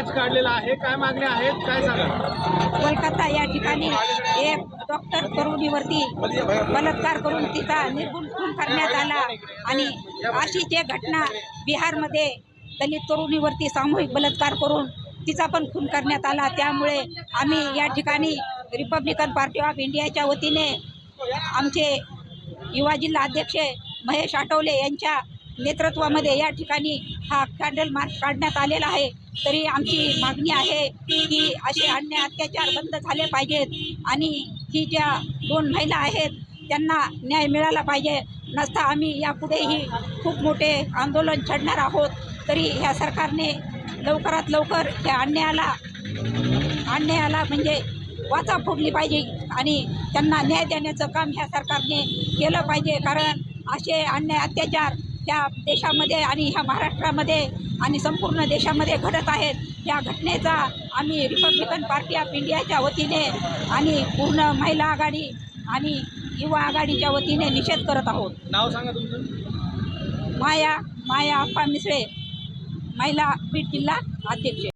मार्च काढलेला आहे. काय मागण्या आहेत? काय सांगा? कोलकाता या ठिकाणी एक डॉक्टर तरुणीवरती बलात्कार करून तिचा निर्गुण खून करण्यात आला. आणि अशी जे घटना बिहारमध्ये दलित तरुणीवरती सामूहिक बलात्कार करून तिचा पण खून करण्यात आला. त्यामुळे आम्ही या ठिकाणी रिपब्लिकन पार्टी ऑफ इंडियाच्या वतीने आमचे युवा जिल्हा अध्यक्ष महेश आठवले यांच्या नेतृत्वामध्ये या ठिकाणी हा कॅन्डल मार्च काढण्यात आलेला आहे. तरी आमची मागणी आहे की असे अन्य अत्याचार बंद झाले पाहिजेत आणि ही ज्या दोन महिला आहेत त्यांना न्याय मिळाला पाहिजे. नसता आम्ही यापुढेही खूप मोठे आंदोलन छडणार आहोत. तरी ह्या सरकारने लवकरात लवकर या अन्यायाला अन्यायाला म्हणजे वाचा फोडली पाहिजे आणि त्यांना न्याय देण्याचं काम ह्या सरकारने केलं पाहिजे. कारण असे अन्याय अत्याचार ह्या देशामध्ये आणि ह्या महाराष्ट्रामध्ये आणि संपूर्ण देशामध्ये घडत आहेत. या घटनेचा आम्ही रिपब्लिकन पार्टी ऑफ इंडियाच्या वतीने आणि पूर्ण महिला आघाडी आणि युवा आघाडीच्या वतीने निषेध करत आहोत. नाव सांगा तुमचं. माया माया अप्पा मिसळे महिला बीड जिल्हा अध्यक्ष.